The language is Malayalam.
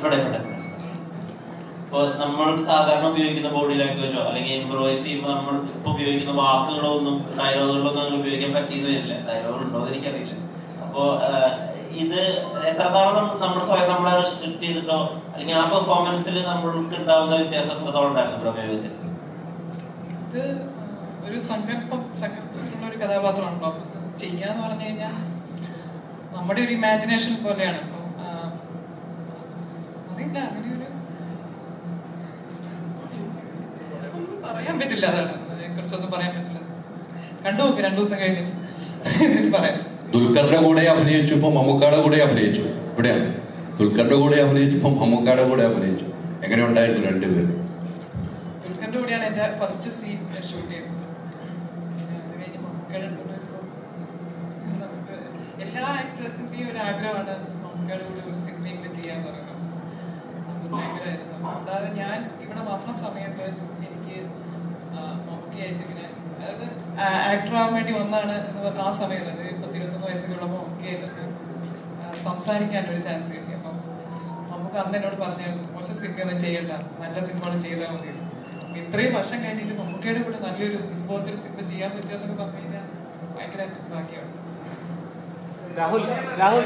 ഇവിടെ ഇവിടെ. ഇപ്പൊ നമ്മൾ സാധാരണ ഉപയോഗിക്കുന്ന ബോഡി ലാംഗ്വേജോ അല്ലെങ്കിൽ ഇംപ്രൂവൈസ് ചെയ്യുമ്പോൾ നമ്മൾ ഇപ്പൊ ഉപയോഗിക്കുന്ന വാക്കുകളോ ഒന്നും ഡയലോഗുകളോ ഒന്നും അങ്ങനെ ഉപയോഗിക്കാൻ പറ്റിയെന്ന് വരില്ല. ഡയലോഗ് ഉണ്ടോ എന്ന് എനിക്കറിയില്ല. അപ്പോൾ ഇത് എത്രത്തോളം നമ്മൾ സ്വയം നമ്മളെ റെസ്ട്രിക്ട് ചെയ്തിട്ടോ അല്ലെങ്കിൽ ആ പെർഫോമൻസിൽ നമ്മൾക്ക് ഉണ്ടാവുന്ന വ്യത്യാസം എത്രത്തോളം ഉണ്ടായിരുന്നു പ്രമേയത്തിൽ ഇത് ഒരു സങ്കല്പം സങ്കല്പത്തിലുള്ള ഒരു കഥാപാത്രമാണല്ലോ ചെയ്യാന്ന് പറഞ്ഞു കഴിഞ്ഞാൽ നമ്മുടെ ഒരു ഇമാജിനേഷൻ പോലെയാണ്. അറിയില്ല അങ്ങനെ ഒരു ഒന്നും പറയാൻ പറ്റില്ല അതാണ്. കുറച്ചൊന്നും പറയാൻ പറ്റില്ല. കണ്ടു നോക്കി രണ്ടു ദിവസം കഴിഞ്ഞിട്ട് പറയാം. ദുൽഖറിന്റെ കൂടെ അഭിനയിച്ചു ഇപ്പൊ മമ്മൂക്കാടെ കൂടെ അഭിനയിച്ചു. ഇവിടെയാണ്. ദുൽഖറിന്റെ കൂടെ അഭിനയിച്ചു ഇപ്പൊ മമ്മൂക്കാടെ കൂടെ അഭിനയിച്ചു. എങ്ങനെ ഉണ്ടായിരുന്നു രണ്ടുപേരും? ദുൽഖറിന്റെ കൂടെയാണ് എന്റെ ഫസ്റ്റ് സീൻ ഷൂട്ട് ചെയ്തത്. എല്ലാ ആക്ട്രസിന്റെയും ഒരു ആഗ്രഹമാണ് മമ്മൂക്കയുടെ കൂടെ വന്ന സമയത്ത് എനിക്ക് മമ്മൂക്കയായിട്ട് ഇങ്ങനെ അതായത് ആക്ടർ ആവാൻ വേണ്ടി വന്നാണ് എന്ന് പറഞ്ഞ ആ സമയത്ത് അത് ഇപ്പൊ ഇരുപത്തൊന്ന് വയസ്സൊക്കെ ഉള്ളപ്പോൾ മമ്മൂക്കയായിട്ട് സംസാരിക്കാൻ ഒരു ചാൻസ് കിട്ടി. അപ്പം നമുക്ക് അന്ന് എന്നോട് പറഞ്ഞായിരുന്നു മോശം സിനിമ ഒന്നും ചെയ്യണ്ട. നല്ല സിനിമകൾ ചെയ്താൽ മതി. ഇത്രയും വർഷം കഴിഞ്ഞിട്ട് മമ്മൂക്കയുടെ കൂടെ നല്ലൊരു ഇതുപോലത്തെ ഒരു സിനിമ ചെയ്യാൻ പറ്റുമെന്നൊക്കെ പറഞ്ഞു കഴിഞ്ഞാൽ ഭയങ്കര ഭാഗ്യമാണ്. രാഹുൽ രാഹുൽ